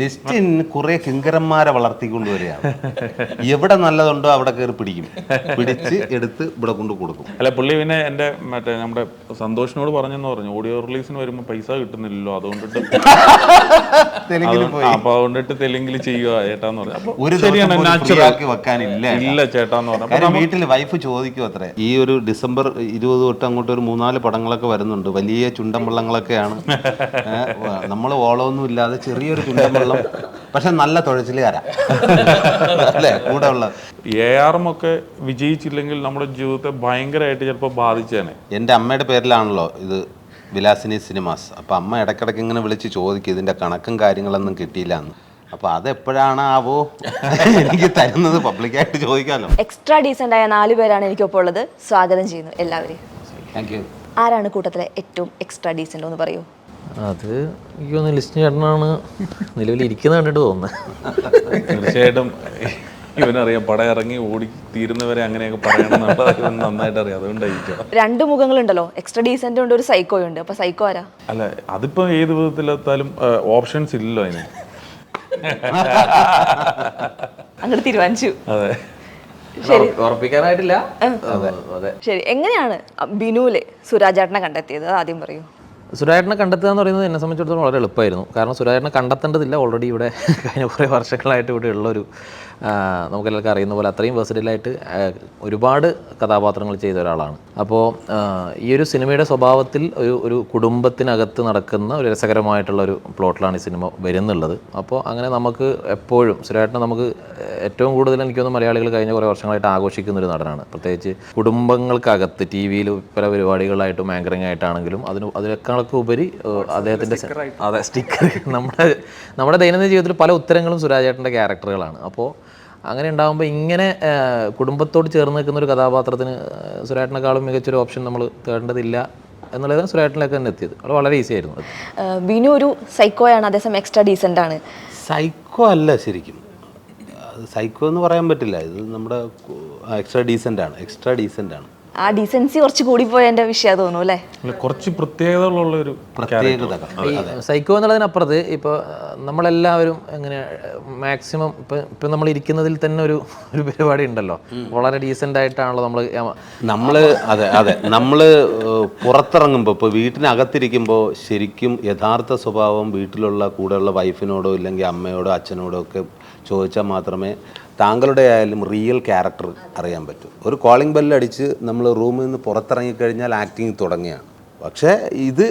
ലിസ്റ്റിൻ കുറെ കിങ്കരന്മാരെ വളർത്തിക്കൊണ്ടുവരികയാണ്. എവിടെ നല്ലതുണ്ടോ അവിടെ കയറി പിടിക്കും. പിടിച്ച് എടുത്ത് ഇവിടെ കൊണ്ട് കൊടുക്കും. അല്ല പുള്ളി പിന്നെ എന്റെ മറ്റേ നമ്മുടെ സന്തോഷിനോട് പറഞ്ഞെന്ന് പറഞ്ഞു. ഓഡിയോ റിലീസിന് വരുമ്പോൾ പൈസ കിട്ടുന്നില്ലല്ലോ അതുകൊണ്ടിട്ട് അപ്പൊ അതുകൊണ്ടിട്ട് തെലുങ്കിൽ ചെയ്യുക ചേട്ടാന്ന് പറഞ്ഞു. ഒരു ശരിയാണ് വെക്കാനില്ല ഇല്ല ചേട്ടാന്ന് പറഞ്ഞു. വീട്ടിൽ വൈഫ് ചോദിക്കും അത്രേ. ഈ ഒരു ഡിസംബർ ഇരുപത് തൊട്ട് അങ്ങോട്ട് ഒരു മൂന്നാൽ പടങ്ങളൊക്കെ വരുന്നുണ്ട്. വലിയ ചുണ്ടൻ വള്ളങ്ങളൊക്കെയാണ് നമ്മൾ ഓളമൊന്നും ഇല്ലാതെ ചെറിയൊരു ചുണ്ടൻ വെള്ളം. പക്ഷെ നല്ല തുഴച്ചിലുകാരാ. അല്ലേ? കൂടെ ഉള്ള എ ആറും ഒക്കെ വിജയിച്ചില്ലെങ്കിൽ നമ്മുടെ ജീവിതത്തെ ഭയങ്കരമായിട്ട് ചിലപ്പോൾ ബാധിച്ചേനെ. എന്റെ അമ്മയുടെ പേരിലാണല്ലോ ഇത് വിലാസിനി സിനിമാസ്. അപ്പം അമ്മ ഇടയ്ക്കിടയ്ക്ക് ഇങ്ങനെ വിളിച്ച് ചോദിക്കും ഇതിന്റെ കണക്കും കാര്യങ്ങളൊന്നും കിട്ടിയില്ല എന്ന് അപ്പൊ അതെപ്പോഴാണ് ആവോ? എനിക്ക് തരുന്നത് പബ്ലിക്കായിട്ട് ചോദിക്കാമല്ലോ എക്സ്ട്രാ ഡീസെന്റ് ആയ നാല് പേരാണ് എനിക്കൊപ്പം ഉള്ളത്. സ്വാഗതം ചെയ്യുന്നു എല്ലാവരെയും. ആരാണ് കൂട്ടത്തിലെ ഏറ്റവും എക്സ്ട്രാ ഡീസെന്റ് എന്ന് പറയൂ? അത് എനിക്ക് തോന്നുന്നു ലിസ്റ്റ് ചേട്ടനാണ്. നിലവിൽ ഇരിക്കുന്ന കണ്ടിട്ട് തോന്നുന്നത് തീർച്ചയായിട്ടും ഇവനറിയാം പടം ഇറങ്ങി ഓടി തീരുന്നവരെ അങ്ങനെയൊക്കെ പറയണം എന്നുള്ളത് നന്നായിട്ട് അറിയാം. അതുകൊണ്ടായിരിക്കും. രണ്ട് മുഖങ്ങളുണ്ടല്ലോ. എക്സ്ട്രാ ഡീസെന്റ് ഉണ്ട് ഒരു സൈക്കോ ഉണ്ട്. അപ്പൊ സൈക്കോ ആരാ? അല്ല അതിപ്പോ ഏത് വിധത്തിലെത്താലും ഓപ്ഷൻസ് ഇല്ലല്ലോ അതിന്. അങ്ങനെ തീരുമാനിച്ചു. അതെ. ഉറപ്പിക്കാനായിട്ടില്ല. അതെ. ശരി. എങ്ങനെയാണ് ബിനുവിലെ സുരാജേട്ടനെ കണ്ടെത്തിയത്? ആദ്യം പറയൂ. സുരാജേട്ടനെ കണ്ടെത്തുക എന്ന് പറയുന്നത് എന്നെ സംബന്ധിച്ചിടത്തോളം വളരെ എളുപ്പമായിരുന്നു. കാരണം സുരാജനെ കണ്ടെത്തേണ്ടതില്ല. ഓൾറെഡി ഇവിടെ കഴിഞ്ഞ കുറേ വർഷങ്ങളായിട്ട് ഇവിടെ ഉള്ളൊരു നമുക്കെല്ലാവർക്കും അറിയുന്ന പോലെ അത്രയും വെർസിറ്റലായിട്ട് ഒരുപാട് കഥാപാത്രങ്ങൾ ചെയ്ത ഒരാളാണ്. അപ്പോൾ ഈ ഒരു സിനിമയുടെ സ്വഭാവത്തിൽ ഒരു ഒരു കുടുംബത്തിനകത്ത് നടക്കുന്ന ഒരു രസകരമായിട്ടുള്ള ഒരു പ്ലോട്ടിലാണ് ഈ സിനിമ വരുന്നുള്ളത്. അപ്പോൾ അങ്ങനെ നമുക്ക് എപ്പോഴും സുരാജേട്ടനെ നമുക്ക് ഏറ്റവും കൂടുതൽ എനിക്ക് തോന്നുന്നു മലയാളികൾ കഴിഞ്ഞ കുറേ വർഷങ്ങളായിട്ട് ആഘോഷിക്കുന്ന ഒരു നടനാണ്. പ്രത്യേകിച്ച് കുടുംബങ്ങൾക്കകത്ത് ടി വിയിൽ പല പരിപാടികളായിട്ടും ആങ്കറിംഗ് ആയിട്ടാണെങ്കിലും അതിന് അതിനേക്കാളൊക്കെ ഉപരി അദ്ദേഹത്തിന്റെ അതെ സ്റ്റിക്കർ. നമ്മുടെ നമ്മുടെ ദൈനംദിന ജീവിതത്തിൽ പല ഉത്തരങ്ങളും സുരാജേട്ടന്റെ ക്യാരക്ടറുകളാണ്. അപ്പോൾ അങ്ങനെ ഉണ്ടാകുമ്പോൾ ഇങ്ങനെ കുടുംബത്തോട് ചേർന്ന് നിൽക്കുന്ന ഒരു കഥാപാത്രത്തിന് സുരേട്ടനേക്കാളും മികച്ചൊരു ഓപ്ഷൻ നമ്മൾ തേടേണ്ടതില്ല എന്നുള്ളത് സുരേട്ടനിലേക്ക് തന്നെ എത്തിയത്. അത് വളരെ ഈസി ആയിരുന്നു ബിനു ഒരു സൈക്കോയാണ് അതേസമയം എക്സ്ട്രാ ഡീസന്റ് ആണ്. സൈക്കോ അല്ല ശരിക്കും. സൈക്കോ എന്ന് പറയാൻ പറ്റില്ല. ഇത് നമ്മുടെ എക്സ്ട്രാ ഡീസന്റ് ആണ്. എക്സ്ട്രാ ഡീസന്റ് ആണ്. ആ ഡീസൻസി കുറച്ച് കൂടിപ്പോയ എന്റെ വിഷയം തോന്നുന്നു അല്ലേ? കുറച്ച് പ്രത്യേകതകളുള്ള ഒരു പ്രത്യേകത. സൈക്കോ എന്നുള്ളതിനപ്പുറത്ത് ഇപ്പോൾ നമ്മളെല്ലാവരും എങ്ങനെ മാക്സിമം ഇപ്പം ഇപ്പം നമ്മൾ ഇരിക്കുന്നതിൽ തന്നെ ഒരു ഒരു പരിപാടി ഉണ്ടല്ലോ. വളരെ ഡീസന്റ് ആയിട്ടാണല്ലോ നമ്മൾ നമ്മൾ അതെ അതെ. നമ്മൾ പുറത്തിറങ്ങുമ്പോൾ ഇപ്പോൾ വീട്ടിനകത്തിരിക്കുമ്പോൾ ശരിക്കും യഥാർത്ഥ സ്വഭാവം വീട്ടിലുള്ള കൂടെയുള്ള വൈഫിനോടോ ഇല്ലെങ്കിൽ അമ്മയോടോ അച്ഛനോടോ ഒക്കെ ചോദിച്ചാൽ മാത്രമേ താങ്കളുടെ ആയാലും റിയൽ ക്യാരക്ടർ അറിയാൻ പറ്റും. ഒരു കോളിംഗ് ബെല്ലടിച്ച് നമ്മൾ റൂമിൽ നിന്ന് പുറത്തിറങ്ങിക്കഴിഞ്ഞാൽ ആക്ടിങ് തുടങ്ങിയാണ്. പക്ഷേ ഇത്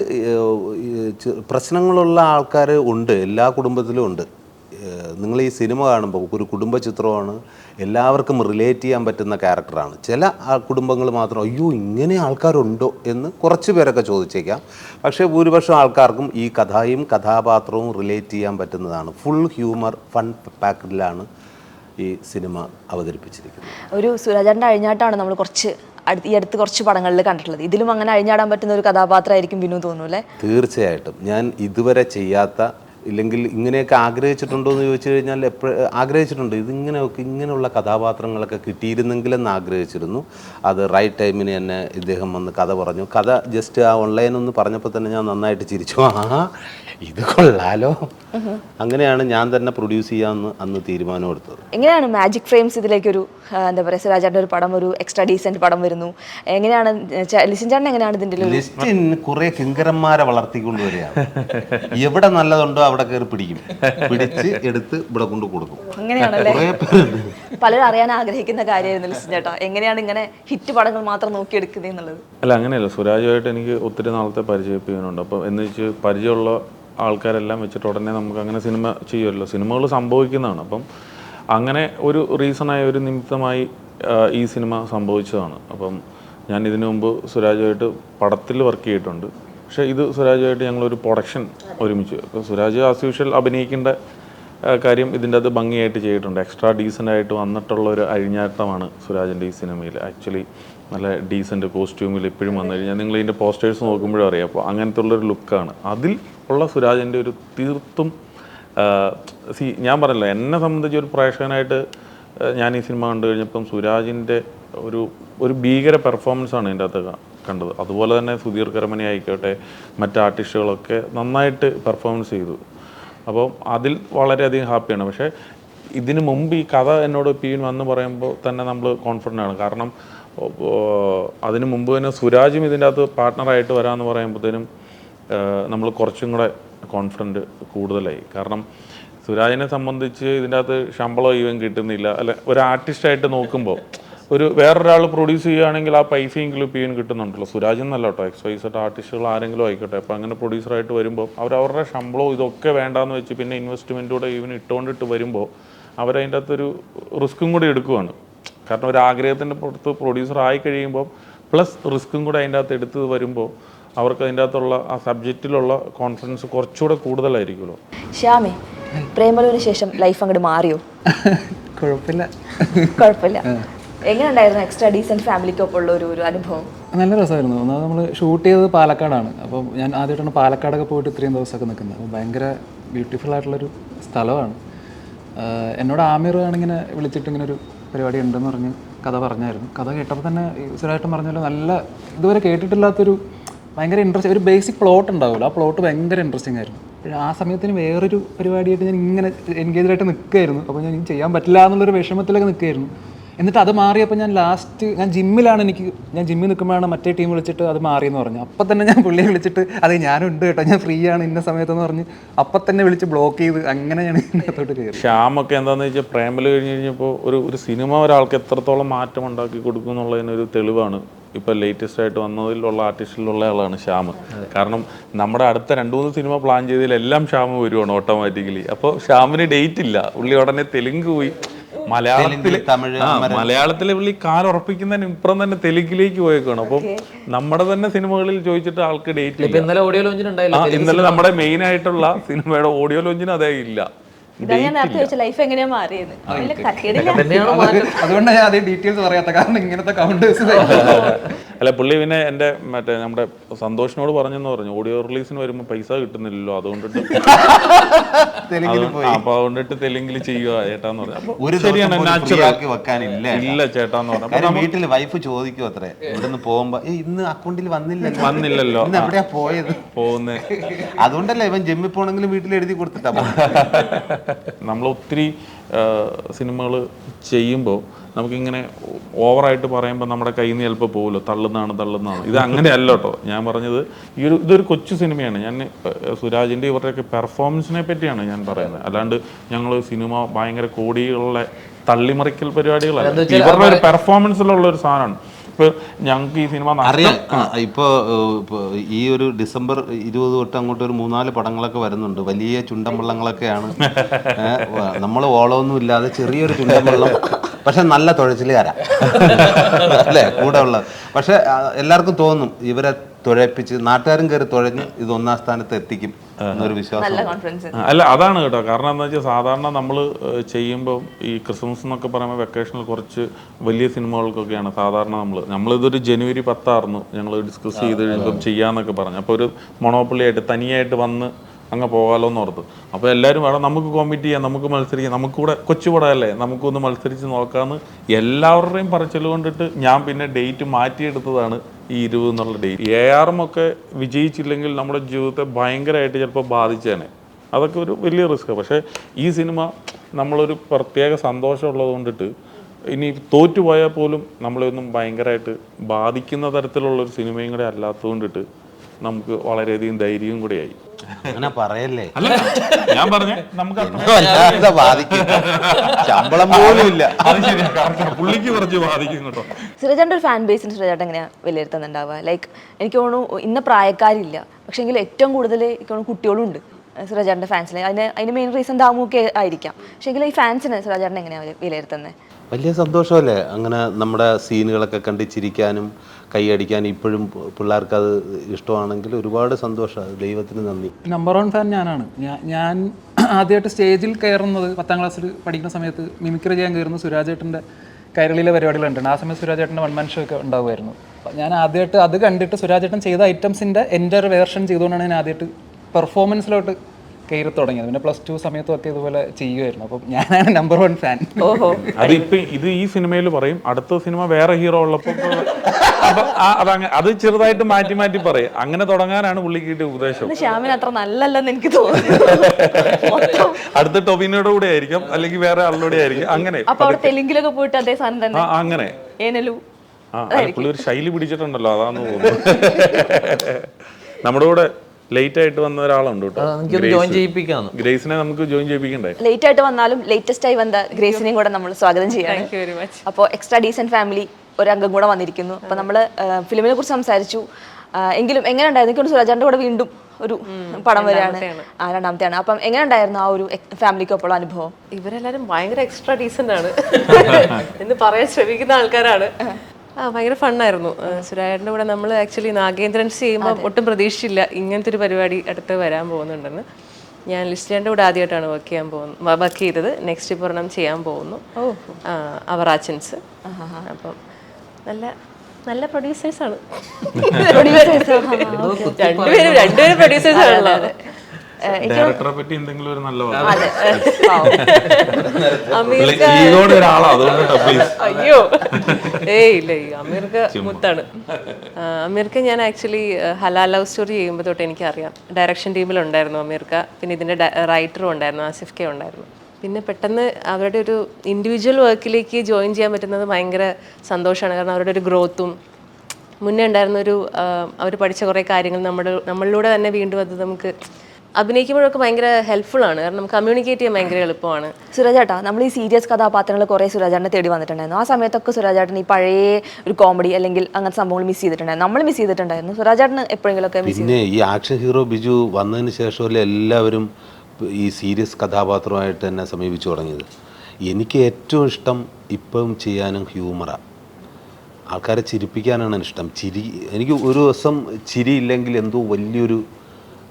പ്രശ്നങ്ങളുള്ള ആൾക്കാർ ഉണ്ട് എല്ലാ കുടുംബത്തിലും ഉണ്ട്. നിങ്ങൾ ഈ സിനിമ കാണുമ്പോൾ ഒരു കുടുംബ ചിത്രമാണ് എല്ലാവർക്കും റിലേറ്റ് ചെയ്യാൻ പറ്റുന്ന ക്യാരക്ടറാണ് ചില കുടുംബങ്ങൾ മാത്രം അയ്യോ ഇങ്ങനെ ആൾക്കാരുണ്ടോ? എന്ന് കുറച്ച് പേരൊക്കെ ചോദിച്ചേക്കാം. പക്ഷേ ഭൂരിപക്ഷം ആൾക്കാർക്കും ഈ കഥയും കഥാപാത്രവും റിലേറ്റ് ചെയ്യാൻ പറ്റുന്നതാണ്. ഫുൾ ഹ്യൂമർ ഫൺ പാക്കറ്റിലാണ് ഈ സിനിമ അവതരിപ്പിച്ചിരിക്കുന്നത്? ഒരു സുരാജേട്ടന്റെ അഴിഞ്ഞാട്ടാണ് നമ്മൾ കുറച്ച് അടുത്ത് ഈ അടുത്ത് കുറച്ച് പടങ്ങളിൽ കണ്ടിട്ടുള്ളത്. ഇതിലും അങ്ങനെ അഴിഞ്ഞാടാൻ പറ്റുന്ന ഒരു കഥാപാത്രമായിരിക്കും വിനു തോന്നുന്നു അല്ലേ? തീർച്ചയായിട്ടും. ഞാൻ ഇതുവരെ ചെയ്യാത്ത ഇല്ലെങ്കിൽ ഇങ്ങനെയൊക്കെ ആഗ്രഹിച്ചിട്ടുണ്ടോ എന്ന് ചോദിച്ചു കഴിഞ്ഞാൽ എപ്പോഴും ആഗ്രഹിച്ചിട്ടുണ്ട്. ഇതിങ്ങനെയൊക്കെ ഇങ്ങനെയുള്ള കഥാപാത്രങ്ങളൊക്കെ കിട്ടിയിരുന്നെങ്കിലെന്ന് ആഗ്രഹിച്ചിരുന്നു. അത് റൈറ്റ് ടൈമിന് തന്നെ ഇദ്ദേഹം വന്ന് കഥ പറഞ്ഞു. കഥ ജസ്റ്റ് ആ ഓൺലൈൻ ഒന്ന് പറഞ്ഞപ്പോൾ തന്നെ ഞാൻ നന്നായിട്ട് ചിരിച്ചു. ആ ഇത് കൊള്ളാലോ. അങ്ങനെയാണ് ഞാൻ തന്നെ പ്രൊഡ്യൂസ് ചെയ്യാമെന്ന് അന്ന് തീരുമാനം എടുത്തത്. എങ്ങനെയാണ് മാജിക് ഫ്രെയിംസ് ഇതിലേക്കൊരു ഒരു എന്താ പറയുക സിരാജാന്റെ ഒരു പടം ഒരു എക്സ്ട്രാ ഡീസന്റ് പടം വരുന്നു? എങ്ങനെയാണ് ലിസിൻ ചേട്ടൻ എങ്ങനെയാണ് ഇതിന്റെ ലിസ്റ്റിൻ കുറേ കിങ്കരന്മാരെ വളർത്തിക്കൊണ്ടുവരികയാണ് എവിടെ നല്ലതുണ്ടോ അവിടെ കയറി പിടിക്കും. പിടിച്ച് എടുത്ത് ഇവിടെ കൊണ്ട് കൊടുക്കും. അങ്ങനെയാണല്ലേ? പലരും അറിയാൻ ആഗ്രഹിക്കുന്ന കാര്യമായിരുന്നു ചേട്ടാ എങ്ങനെയാണ് ഇങ്ങനെ ഹിറ്റ് പടങ്ങൾ മാത്രം നോക്കിയെടുക്കുന്നത് എന്നുള്ളത്? അല്ല അങ്ങനെയല്ല. സുരാജുമായിട്ട് എനിക്ക് ഒത്തിരി നാളത്തെ പരിചയിപ്പിക്കാനുണ്ട് അപ്പോൾ എന്ന് വെച്ച് പരിചയമുള്ള ആൾക്കാരെല്ലാം വെച്ചിട്ട് ഉടനെ നമുക്ക് അങ്ങനെ സിനിമ ചെയ്യുമല്ലോ. സിനിമകൾ സംഭവിക്കുന്നതാണ്. അപ്പം അങ്ങനെ ഒരു റീസണായ ഒരു നിമിത്തമായി ഈ സിനിമ സംഭവിച്ചതാണ്. അപ്പം ഞാൻ ഇതിനു മുമ്പ് സുരാജുമായിട്ട് പടത്തിൽ വർക്ക് ചെയ്തിട്ടുണ്ട്. പക്ഷേ ഇത് സുരാജുമായിട്ട് ഞങ്ങളൊരു പ്രൊഡക്ഷൻ ഒരുമിച്ച്. സുരാജ് ആസ് യൂഷ്വൽ അഭിനയിക്കേണ്ട കാര്യം ഇതിന്റെ അത് ഭംഗിയായിട്ട് ചെയ്തിട്ടുണ്ട്. എക്സ്ട്രാ ഡീസന്റ് ആയിട്ട് വന്നിട്ടുള്ള ഒരു അഴിഞ്ഞാട്ടമാണ് സുരാജിന്റെ ഈ സിനിമയിൽ. ആക്ച്വലി നല്ല ഡീസന്റ് കോസ്റ്റ്യൂമിൽ എപ്പോഴും വന്നു കഴിഞ്ഞാൽ നിങ്ങൾ ഇതിന്റെ പോസ്റ്റേഴ്സ് നോക്കുമ്പോഴും അറിയാം. അപ്പോൾ അങ്ങനത്തെ ഉള്ളൊരു ലുക്കാണ് അതിൽ ഉള്ള സുരാജിന്റെ ഒരു തീർത്തും സി ഞാൻ പറഞ്ഞല്ലോ എന്നെ സംബന്ധിച്ച് ഒരു പ്രേക്ഷകനായിട്ട് ഞാൻ ഈ സിനിമ കണ്ടു കഴിഞ്ഞപ്പം സുരാജിന്റെ ഒരു ഒരു ഭീകര പെർഫോമൻസ് ആണ് ഇതിന്റെ അകത്ത് കണ്ടത്. അതുപോലെ തന്നെ സുധീർ കരമനി ആയിക്കോട്ടെ മറ്റ് ആർട്ടിസ്റ്റുകളൊക്കെ നന്നായിട്ട് പെർഫോമൻസ് ചെയ്തു. അപ്പോൾ അതിൽ വളരെയധികം ഹാപ്പിയാണ്. പക്ഷേ ഇതിന് മുമ്പ് ഈ കഥ എന്നോട് പിയൂൻ വന്ന് പറയുമ്പോൾ തന്നെ നമ്മൾ കോൺഫിഡന്റ് ആണ്. കാരണം അതിന് മുമ്പ് തന്നെ സുരാജും ഇതിന്റെ അകത്ത് പാർട്ട്ണറായിട്ട് വരാമെന്ന് പറയുമ്പോഴത്തേനും നമ്മൾ കുറച്ചും കൂടെ കോൺഫിഡന്റ് കൂടുതലായി. കാരണം സുരാജിനെ സംബന്ധിച്ച് ഇതിന്റെ അകത്ത് ശമ്പളം ഈവൻ കിട്ടുന്നില്ല. അല്ല ഒരു ആർട്ടിസ്റ്റായിട്ട് നോക്കുമ്പോൾ ഒരു വേറൊരാൾ പ്രൊഡ്യൂസ് ചെയ്യുകയാണെങ്കിൽ ആ പൈസയെങ്കിലും പിയൻ കിട്ടുന്നുണ്ടല്ലോ. സുരാജ് എന്നല്ല കേട്ടോ. എക്സ് വൈസഡ് ആർട്ടിസ്റ്റുകൾ ആരെങ്കിലും ആയിക്കോട്ടെ. അപ്പോൾ അങ്ങനെ പ്രൊഡ്യൂസറായിട്ട് വരുമ്പോൾ അവർ അവരുടെ ശമ്പളവും ഇതൊക്കെ വേണ്ടാന്ന് വെച്ച് പിന്നെ ഇൻവെസ്റ്റ്മെന്റൂടെ ഈവൻ ഇട്ടുകൊണ്ടിട്ട് വരുമ്പോൾ അവരതിന്റെ അകത്തൊരു റിസ്ക്കും കൂടി എടുക്കുവാണ്. കാരണം ഒരു ആഗ്രഹത്തിന്റെ പുറത്ത് പ്രൊഡ്യൂസർ ആയി കഴിയുമ്പോൾ പ്ലസ് റിസ്ക്കും കൂടെ അതിന്റെ അകത്ത് എടുത്ത് വരുമ്പോൾ അവർക്ക് അതിന്റെ അകത്തുള്ള ആ സബ്ജക്റ്റിലുള്ള കോൺഫിഡൻസ് കുറച്ചുകൂടെ കൂടുതലായിരിക്കുമല്ലോ. ശ്യാമേ പ്രേമലുവിന് ശേഷം ലൈഫ് അങ്ങോട്ട് മാറിയോ? കുഴപ്പമില്ല. കുഴപ്പമില്ല. എങ്ങനെ ഉണ്ടായിരുന്നു എക്സ്ട്രാ ഡീസെന്റ് ഫാമിലിക്കൊപ്പം ഉള്ള ഒരു ഒരു അനുഭവം? നല്ല രസമായിരുന്നു. ഒന്നാമത് നമ്മൾ ഷൂട്ട് ചെയ്തത് പാലക്കാടാണ്. അപ്പോൾ ഞാൻ ആദ്യമായിട്ടാണ് പാലക്കാടൊക്കെ പോയിട്ട് ഇത്രയും ദിവസമൊക്കെ നിൽക്കുന്നത്. അപ്പോൾ ഭയങ്കര ബ്യൂട്ടിഫുൾ ആയിട്ടുള്ളൊരു സ്ഥലമാണ്. എന്നോട് ആമിർ ആണിങ്ങനെ വിളിച്ചിട്ട് ഇങ്ങനെ ഒരു പരിപാടി ഉണ്ടെന്ന് പറഞ്ഞ് കഥ പറഞ്ഞായിരുന്നു. കഥ കേട്ടപ്പോൾ തന്നെ യൂസറായിട്ടും സുരായിട്ടും പറഞ്ഞ നല്ല ഇതുവരെ കേട്ടിട്ടില്ലാത്തൊരു ഭയങ്കര ഇൻട്രസ്റ്റ് ഒരു ബേസിക് പ്ലോട്ട് ഉണ്ടാവുമല്ലോ. ആ പ്ലോട്ട് ഭയങ്കര ഇൻട്രസ്റ്റിംഗ് ആയിരുന്നു. ആ സമയത്തിന് വേറൊരു പരിപാടിയായിട്ട് ഞാൻ ഇങ്ങനെ എൻഗേജായിട്ട് നിൽക്കുകയായിരുന്നു. അപ്പോൾ ഞാൻ ചെയ്യാൻ പറ്റില്ല എന്നുള്ളൊരു വിഷമത്തിലൊക്കെ നിൽക്കുകയായിരുന്നു. എന്നിട്ട് അത് മാറിയപ്പോൾ ഞാൻ ലാസ്റ്റ് ഞാൻ ജിമ്മിലാണ് എനിക്ക് ഞാൻ ജിമ്മിൽ നിൽക്കുമ്പോഴാണ് മറ്റേ ടീം വിളിച്ചിട്ട് അത് മാറിയെന്ന് പറഞ്ഞു അപ്പം തന്നെ ഞാൻ പുള്ളിയെ വിളിച്ചിട്ട് അതെ ഞാനുണ്ട് കേട്ടോ ഞാൻ ഫ്രീ ആണ് ഇന്ന സമയത്തെന്ന് പറഞ്ഞ് അപ്പം തന്നെ വിളിച്ച് ബ്ലോക്ക് ചെയ്ത് അങ്ങനെ ഞാൻ ഇതിനകത്തോട്ട് കയറി. ശ്യാമൊക്കെ എന്താണെന്ന് വെച്ചാൽ പ്രേമൽ കഴിഞ്ഞ് കഴിഞ്ഞപ്പോൾ ഒരു ഒരു സിനിമ ഒരാൾക്ക് എത്രത്തോളം മാറ്റം ഉണ്ടാക്കി കൊടുക്കും എന്നുള്ളതിനൊരു തെളിവാണ്. ഇപ്പം ലേറ്റസ്റ്റ് ആയിട്ട് വന്നതിലുള്ള ആർട്ടിസ്റ്റിലുള്ള ആളാണ് ശ്യാം കാരണം നമ്മുടെ അടുത്ത രണ്ട് മൂന്ന് സിനിമ പ്ലാൻ ചെയ്തതിലെല്ലാം ശ്യാം വരുവാണ് ഓട്ടോമാറ്റിക്കലി അപ്പോൾ ശ്യാമിന് ഡേറ്റ് ഇല്ല. പുള്ളി ഉടനെ തെലുങ്ക് പോയി. മലയാളത്തിൽ തമിഴ്, മലയാളത്തിലെ പുള്ളി കാലുറപ്പിക്കുന്നതിന് ഇപ്പുറം തന്നെ തെലുങ്കിലേക്ക് പോയേക്കാണ്. അപ്പം നമ്മുടെ തന്നെ സിനിമകളിൽ ചോദിച്ചിട്ട് ആൾക്ക് ഡേറ്റ് ഇന്നലെ ഓഡിയോ ഇന്നലെ നമ്മുടെ മെയിൻ ആയിട്ടുള്ള സിനിമയുടെ ഓഡിയോ ലോഞ്ചിന് അതേ ഇല്ല. അതുകൊണ്ടാണ് ഞാൻ അതേ ഡീറ്റെയിൽസ് പറയാത്ത കാരണം ഇങ്ങനത്തെ കൗണ്ടേഴ്സ് അല്ല പുള്ളി പിന്നെ എന്റെ മറ്റേ നമ്മുടെ സന്തോഷിനോട് പറഞ്ഞെന്ന് പറഞ്ഞു. ഓഡിയോ റിലീസിന് വരുമ്പോൾ പൈസ കിട്ടുന്നില്ലല്ലോ അതുകൊണ്ടിട്ട്. അപ്പൊ അതുകൊണ്ടിട്ട് തെലുങ്കിൽ ചെയ്യുക ചേട്ടാന്ന് പറഞ്ഞു. ഒരു ശരിയാണ് നാച്ചുറൽ ആക്കി വെക്കാനില്ല ഇല്ല ചേട്ടാന്ന് പറഞ്ഞു. വീട്ടിൽ വൈഫ് ചോദിക്കും അത്രേ. ഇവിടുന്ന് പോകുമ്പോ ഇന്ന് അക്കൗണ്ടിൽ വന്നില്ലല്ലോ. വന്നില്ലല്ലോ. ഇന്ന് എവിടെയാ പോയത്? പോകുന്നേ. അതുകൊണ്ടല്ല ഇവൻ ജിമ്മിൽ പോണെങ്കിലും വീട്ടിൽ എഴുതി കൊടുത്തിട്ടാ പോകുന്നത്. നമ്മൾ ഒത്തിരി സിനിമകൾ ചെയ്യുമ്പോൾ നമുക്കിങ്ങനെ ഓവറായിട്ട് പറയുമ്പോൾ നമ്മുടെ കയ്യിൽ നിന്ന് ചിലപ്പോൾ പോകുമല്ലോ തള്ളുന്നതാണ് തള്ളുന്നതാണ്. ഇത് അങ്ങനെയല്ല കേട്ടോ ഞാൻ പറഞ്ഞത് ഈ ഒരു ഇതൊരു കൊച്ചു സിനിമയാണ്. ഞാൻ സുരാജിന്റെ ഇവരുടെയൊക്കെ പെർഫോമൻസിനെ പറ്റിയാണ് ഞാൻ പറയുന്നത്. അല്ലാണ്ട് ഞങ്ങൾ സിനിമ ഭയങ്കര കോടികളുടെ തള്ളിമറിക്കൽ പരിപാടികളല്ല. ഇവരുടെ ഒരു പെർഫോമൻസിലുള്ള ഒരു സാധനമാണ്. ഇപ്പൊ ഞങ്ങൾക്ക് ഈ സിനിമ അറിയാം. ഇപ്പോൾ ഇപ്പൊ ഈ ഒരു ഡിസംബർ ഇരുപത് തൊട്ട് അങ്ങോട്ട് ഒരു മൂന്നാൽ പടങ്ങളൊക്കെ വരുന്നുണ്ട്. വലിയ ചുണ്ടൻ വെള്ളങ്ങളൊക്കെയാണ് നമ്മൾ ഓളമൊന്നും ഇല്ലാതെ ചെറിയൊരു ചുണ്ടൻ വെള്ളം പക്ഷെ നല്ല തുഴച്ചിലുകാരാ അല്ലേ? കൂടെ ഉള്ളത്. പക്ഷെ എല്ലാവർക്കും തോന്നും ഇവരെ തുഴപ്പിച്ച് നാട്ടുകാരും കയറി തുഴഞ്ഞ് ഇത് ഒന്നാം സ്ഥാനത്ത് എത്തിക്കും എന്നൊരു വിശ്വാസം. അല്ല അതാണ് കേട്ടോ. കാരണം എന്താ വെച്ചാൽ സാധാരണ നമ്മൾ ചെയ്യുമ്പോൾ ഈ ക്രിസ്മസ് എന്നൊക്കെ പറയുമ്പോൾ വെക്കേഷനിൽ കുറച്ച് വലിയ സിനിമകൾക്കൊക്കെയാണ് സാധാരണ നമ്മൾ നമ്മളിതൊരു ജനുവരി പത്തായിരുന്നു ഞങ്ങൾ ഡിസ്കസ് ചെയ്ത് ചെയ്യാന്നൊക്കെ പറഞ്ഞു. അപ്പോൾ ഒരു മൊണോപ്പൊളിയായിട്ട് തനിയായിട്ട് വന്ന് അങ്ങ് പോകാമല്ലോ എന്ന് ഓർത്ത്. അപ്പോൾ എല്ലാവരും വേണം നമുക്ക് കോമ്പീറ്റ് ചെയ്യാം നമുക്ക് മത്സരിക്കാം. നമുക്കൂടെ കൊച്ചുപടമല്ലേ നമുക്കൊന്ന് മത്സരിച്ച് നോക്കാമെന്ന് എല്ലാവരുടെയും പറച്ചിൽ കൊണ്ടിട്ട് ഞാൻ പിന്നെ ഡേറ്റ് മാറ്റിയെടുത്തതാണ് ഈ ഇരുപത് എന്നുള്ള ഡേറ്റ് എ ആറും ഒക്കെ വിജയിച്ചില്ലെങ്കിൽ നമ്മുടെ ജീവിതത്തെ ഭയങ്കരമായിട്ട് ചിലപ്പോൾ ബാധിച്ചേനെ. അതൊക്കെ ഒരു വലിയ റിസ്ക് പക്ഷേ ഈ സിനിമ നമ്മളൊരു പ്രത്യേക സന്തോഷമുള്ളത് കൊണ്ടിട്ട് ഇനി തോറ്റുപോയാൽ പോലും നമ്മളെയൊന്നും ഭയങ്കരമായിട്ട് ബാധിക്കുന്ന തരത്തിലുള്ള ഒരു സിനിമയും കൂടെ അല്ലാത്തത് കൊണ്ടിട്ട് നമുക്ക് വളരെയധികം ധൈര്യവും കൂടെയായി. അങ്ങനെ പറയല്ലേ? അല്ല ഞാൻ പറഞ്ഞ. നമുക്ക് അത്ര- വല്ലാതെ ബാധിക്കും. ശമ്പളം പോലും ഇല്ല. അത് ശരിയാ correct ആണ്. പുള്ളിക്ക് കുറച്ച് ബാധിക്കും കേട്ടോ. സുരജാന്റെ ഒരു ഫാൻ ബേസിന് സുരജാട്ടൻ എങ്ങനെയാ വിലയിരുത്തുന്നുണ്ടാവുക? ലൈക്ക് എനിക്ക് തോന്നുന്നു ഇന്ന പ്രായക്കാരില്ല. പക്ഷെ എങ്കിൽ ഏറ്റവും കൂടുതൽ എനിക്ക് തോന്നുന്നു കുട്ടികളും ഉണ്ട് സുരജാന്റെ ഫാൻസിന് അതിന് അതിന് മെയിൻ റീസൺ ദാമുക്കെ ആയിരിക്കാം. പക്ഷെ എങ്കിൽ ഈ ഫാൻസിന് സുരജാട്ടൻ എങ്ങനെയാണ് വിലയിരുത്തുന്നത് വലിയ സന്തോഷമല്ലേ? അങ്ങനെ നമ്മുടെ സീനുകളൊക്കെ കണ്ട് ചിരിക്കാനും കൈയടിക്കാനും ഇപ്പോഴും പിള്ളേർക്ക് അത് ഇഷ്ടമാണെങ്കിൽ ഒരുപാട് സന്തോഷമാണ് ദൈവത്തിന് നന്ദി. നമ്പർ വൺ ഫാൻ ഞാനാണ്. ഞാൻ ആദ്യമായിട്ട് സ്റ്റേജിൽ കയറുന്നത് പത്താം ക്ലാസ്സിൽ പഠിക്കുന്ന സമയത്ത് മിമിക്രി ചെയ്യാൻ കയറുന്ന സുരാജേട്ടന്റെ കൈരളിയിലെ പരിപാടികൾ ആ സമയത്ത് സുരാജേട്ടന്റെ വൺ മാൻ ഷോ ഒക്കെ ഉണ്ടാവുമായിരുന്നു. ഞാൻ ആദ്യമായിട്ട് അത് കണ്ടിട്ട് സുരാജേട്ടൻ ചെയ്ത ഐറ്റംസിന്റെ എന്റെ ഒരു വേർഷൻ ചെയ്തുകൊണ്ടാണ് ഞാൻ ആദ്യമായിട്ട് പെർഫോമൻസിലോട്ട് കയറി തുടങ്ങിയത്. പിന്നെ പ്ലസ് ടു സമയത്തൊക്കെ ഇതുപോലെ ചെയ്യുമായിരുന്നു അപ്പം ഞാനാണ് നമ്പർ വൺ ഫാൻ ഓഹോ. അത് ഇപ്പൊ ഇത് ഈ സിനിമയിൽ പറയും അടുത്ത സിനിമ വേറെ ഹീറോ ഉള്ളപ്പോൾ അപ്പൊ ആ- അതങ്ങ അത് ചെറുതായിട്ട് മാറ്റി മാറ്റി പറയും. അങ്ങനെ തുടങ്ങാനാണ് പുള്ളിക്ക് കിട്ടിയ ഉപദേശം ശ്യാമിന് അത്ര നല്ലല്ലെന്ന് എനിക്ക് തോന്നുന്നു മൊത്തം അടുത്ത ടൊബിനോയുടെ കൂടെ ആയിരിക്കും അല്ലെങ്കിൽ വേറെ ആളുടെ ആയിരിക്കും. അങ്ങനെ അപ്പൊ അവിടെ തെലുങ്കിലൊക്കെ പോയിട്ട് അതേ സാധനം ആ തന്നെ അങ്ങനെ. ഏനലു. ആ അല്ല, പുള്ളി ഒരു ശൈലി പിടിച്ചിട്ടുണ്ടല്ലോ അതാന്ന് തോന്നുന്നു. നമ്മുടെ കൂടെ ലേറ്റ് ആയിട്ട് വന്ന ഒരാളുണ്ട് കേട്ടോ. എനിക്കൊന്ന് ഗ്രേസിനെ നമുക്ക് ജോയിൻ ചെയ്യിപ്പിക്കണ്ടേ? ലേറ്റ് ആയിട്ട് വന്നാലും ലേറ്റസ്റ്റ് ആയി വന്ന ഗ്രേസിനെയും കൂടെ നമ്മൾ സ്വാഗതം ചെയ്യാണ്. വെരി മച്ച് അപ്പോൾ എക്സ്ട്രാ ഡീസന്റ് ഫാമിലി ഒരു അംഗം കൂടെ വന്നിരിക്കുന്നു. അപ്പോൾ നമ്മൾ ഫിലിമിനെ കുറിച്ച് സംസാരിച്ചു. എങ്കിലും എങ്ങനെ ഉണ്ടായിരുന്നു? എനിക്ക് സുരാജാന്റെ കൂടെ വീണ്ടും ഒരു പടം വരികയാണ്. ആ രണ്ടാമത്തെയാണ്. അപ്പം എങ്ങനെ ഉണ്ടായിരുന്നു ആ ഒരു ഫാമിലിക്കൊപ്പമുള്ള അനുഭവം? ഇവരെല്ലാരും ഭയങ്കര എക്സ്ട്രാ ഡീസന്റ് ആണ്. എന്ന് പറയാൻ ശ്രമിക്കുന്ന ആൾക്കാരാണ്. ആ ഭയങ്കര ഫണ്ണായിരുന്നു. സുരാജന്റെ കൂടെ നമ്മൾ ആക്ച്വലി നാഗേന്ദ്രൻ ചെയ്യുമ്പോൾ ഒട്ടും പ്രതീക്ഷിച്ചില്ല ഇങ്ങനത്തെ ഒരു പരിപാടി അടുത്ത് വരാൻ പോകുന്നുണ്ടെന്ന്. ഞാൻ ലിസ്റ്റിന്റെ കൂടെ ആദ്യമായിട്ടാണ് വർക്ക് ചെയ്യാൻ പോകുന്നത് വർക്ക് ചെയ്തത്. നെക്സ്റ്റ് ഇപ്പോൾ ഒരെണ്ണം ചെയ്യാൻ പോകുന്നു. ആച്ചൻസ് അപ്പം നല്ല നല്ല പ്രൊഡ്യൂസേഴ്സാണ് ആണ്. രണ്ടുപേരും രണ്ടുപേരും പ്രൊഡ്യൂസേഴ്സ് ആണല്ലോ. ഡയറക്ടറെ പറ്റി എന്തെങ്കിലും ഒരു നല്ല അയ്യോ. ഏയ് ഇല്ല ഈ അമീർക്ക് മുത്താണ്. അമീർക്ക് ഞാൻ ആക്ച്വലി ഹലാ ലവ് സ്റ്റോറി ചെയ്യുമ്പോൾ തൊട്ട് എനിക്കറിയാം. ഡയറക്ഷൻ ടീമിൽ ഉണ്ടായിരുന്നു അമീർക്ക. പിന്നെ ഇതിന്റെ റൈറ്ററും ഉണ്ടായിരുന്നു ആസിഫ് കെ ഉണ്ടായിരുന്നു. പിന്നെ പെട്ടെന്ന് അവരുടെ ഒരു ഇൻഡിവിജ്വൽ വർക്കിലേക്ക് ജോയിൻ ചെയ്യാൻ പറ്റുന്നത് ഭയങ്കര സന്തോഷമാണ്. കാരണം അവരുടെ ഒരു ഗ്രോത്തും മുന്നേ ഉണ്ടായിരുന്ന ഒരു അവർ പഠിച്ച കുറേ കാര്യങ്ങൾ നമ്മൾ നമ്മളിലൂടെ തന്നെ വീണ്ടും അത് നമുക്ക് അഭിനയിക്കുമ്പോഴൊക്കെ ഭയങ്കര ഹെൽപ്ഫുൾ ആണ്. കാരണം കമ്മ്യൂണിക്കേറ്റ് ചെയ്യാൻ ഭയങ്കര എളുപ്പമാണ്. സുരാജേട്ടാ നമ്മൾ ഈ സീരിയസ് കഥാപാത്രങ്ങൾ കുറേ സുരാജേട്ടനെ തേടി വന്നിട്ടുണ്ടായിരുന്നു. ആ സമയത്തൊക്കെ സുരാജേട്ടൻ ഈ പഴയ ഒരു കോമഡി അല്ലെങ്കിൽ അങ്ങനത്തെ സംഭവങ്ങൾ മിസ് ചെയ്തിട്ടുണ്ടായിരുന്നു. നമ്മൾ മിസ് ചെയ്തിട്ടുണ്ടായിരുന്നു. സുരാജേട്ടന് എപ്പോഴെങ്കിലുമൊക്കെ മിസ് പിന്നെ ഈ ആക്ഷൻ ഹീറോ ബിജു വന്നതിന് ശേഷമല്ലേ എല്ലാവരും ഈ സീരിയസ് കഥാപാത്രമായിട്ട് തന്നെ സമീപിച്ചു തുടങ്ങിയത്. എനിക്ക് ഏറ്റവും ഇഷ്ടം ഇപ്പം ചെയ്യാനും ഹ്യൂമറാണ് ആൾക്കാരെ ചിരിപ്പിക്കാനാണ് ഇഷ്ടം. ചിരി എനിക്ക് ഒരു ദിവസം ചിരി ചിരിയില്ലെങ്കിൽ എന്തോ വലിയൊരു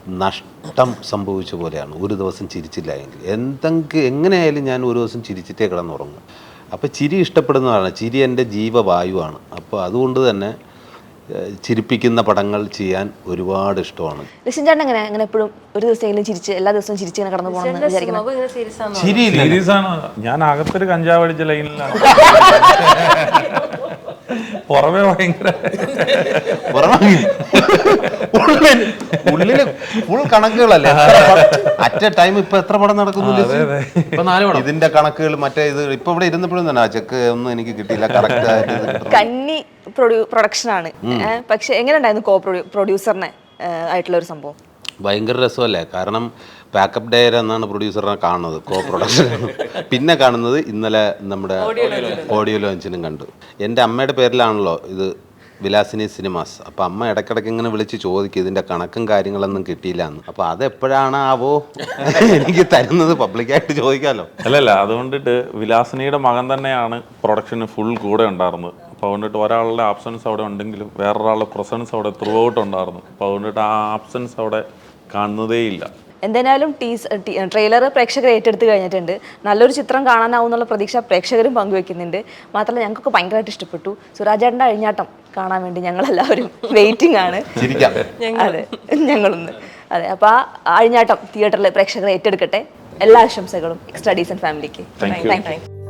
നഷ്ടം സംഭവിച്ച പോലെയാണ്. ഒരു ദിവസം ചിരിച്ചില്ല എങ്കിൽ. എന്തെങ്കിലും എങ്ങനെയായാലും ഞാൻ ഒരു ദിവസം ചിരിച്ചിട്ടേ കിടന്നുറങ്ങും. അപ്പോൾ ചിരി ഇഷ്ടപ്പെടുന്നതാണ്. ചിരി എന്റെ ജീവവായുവാണ്. അപ്പോൾ അതുകൊണ്ട് തന്നെ ചിരിപ്പിക്കുന്ന പടങ്ങൾ ചെയ്യാൻ ഒരുപാട് ഇഷ്ടമാണ്. ചേട്ടൻ എങ്ങനെ? അങ്ങനെ എപ്പോഴും ഒരു ദിവസമെങ്കിലും ചിരിച്ച് എല്ലാ ദിവസവും ചിരിച്ച് ഇങ്ങനെ കടന്നു ഞാൻ അകത്തൊരു കഞ്ചാവ് അടിച്ച ലൈനിലാണ്. പുറമെ ഭയങ്കര ഉള്ളിൽ- ഉള്ളിൽ ഫുൾ കണക്കുകളല്ലേ? അറ്റ് എ ടൈം ഇപ്പൊ എത്ര പടം നടക്കുന്നു ഇപ്പൊ നാല് പടം. ഇതിന്റെ കണക്കുകൾ മറ്റേ ഇത് ഇപ്പൊ ഇവിടെ ഇരുന്നപ്പോഴും തന്നെ ആ ചെക്ക് ഒന്നും എനിക്ക് കിട്ടിയില്ല കറക്റ്റ് ആയിട്ട് കന്നി പ്രൊഡ്യൂ പ്രൊഡക്ഷനാണ് പക്ഷെ എങ്ങനെ ഉണ്ടായിരുന്നു കോ പ്രൊഡ്യൂസറിനെ ആയിട്ടുള്ള ഒരു സംഭവം? ഭയങ്കര രസമല്ലേ? കാരണം പാക്കപ്പ് ഡയർ എന്നാണ് പ്രൊഡ്യൂസറിനെ കാണുന്നത് കോ പ്രൊഡക്ഷൻ പിന്നെ കാണുന്നത് ഇന്നലെ നമ്മുടെ ഓഡിയോ ലോഞ്ചിനും കണ്ടു. എന്റെ അമ്മയുടെ പേരിലാണല്ലോ ഇത് വിലാസിനി സിനിമാസ്. അപ്പം അമ്മ ഇടയ്ക്കിടയ്ക്ക് ഇങ്ങനെ വിളിച്ച് ചോദിക്കും ഇതിന്റെ കണക്കും കാര്യങ്ങളൊന്നും കിട്ടിയില്ല എന്ന്. അപ്പം അതെപ്പോഴാണ് ആവോ എനിക്ക് തരുന്നത് പബ്ലിക്കായിട്ട് ചോദിക്കാമല്ലോ. അല്ലല്ല അതുകൊണ്ടിട്ട് വിലാസിനിയുടെ മകൻ തന്നെയാണ് പ്രൊഡക്ഷന് ഫുൾ കൂടെ ഉണ്ടായിരുന്നത്. അപ്പോൾ അതുകൊണ്ടിട്ട് ഒരാളുടെ ആബ്സൻസ് അവിടെ ഉണ്ടെങ്കിലും വേറൊരാളുടെ പ്രസൻസ് അവിടെ ത്രൂ ഔട്ട് ഉണ്ടായിരുന്നു. അപ്പോൾ അതുകൊണ്ടിട്ട് ആ ആബ്സൻസ് അവിടെ കാണുന്നതേയില്ല. എന്തായാലും ടീസ് ട്രെയിലർ പ്രേക്ഷകർ ഏറ്റെടുത്ത് കഴിഞ്ഞിട്ടുണ്ട്. നല്ലൊരു ചിത്രം കാണാനാവും എന്നുള്ള പ്രതീക്ഷ പ്രേക്ഷകരും പങ്കുവെക്കുന്നുണ്ട്. മാത്രമല്ല ഞങ്ങൾക്കൊക്കെ ഭയങ്കരമായിട്ട് ഇഷ്ടപ്പെട്ടു. സുരാജേട്ടന്റെ അഴിഞ്ഞാട്ടം കാണാൻ വേണ്ടി ഞങ്ങൾ എല്ലാവരും വെയിറ്റിംഗ് ആണ്. ചിരിക്കാം. അതെ ഞങ്ങളൊന്ന്. അതെ അപ്പോൾ ആ അഴിഞ്ഞാട്ടം തിയേറ്ററിൽ പ്രേക്ഷകർ ഏറ്റെടുക്കട്ടെ. എല്ലാ ആശംസകളും എക്സ്ട്രാ ഡീസൻ ഫാമിലിക്ക് താങ്ക് യു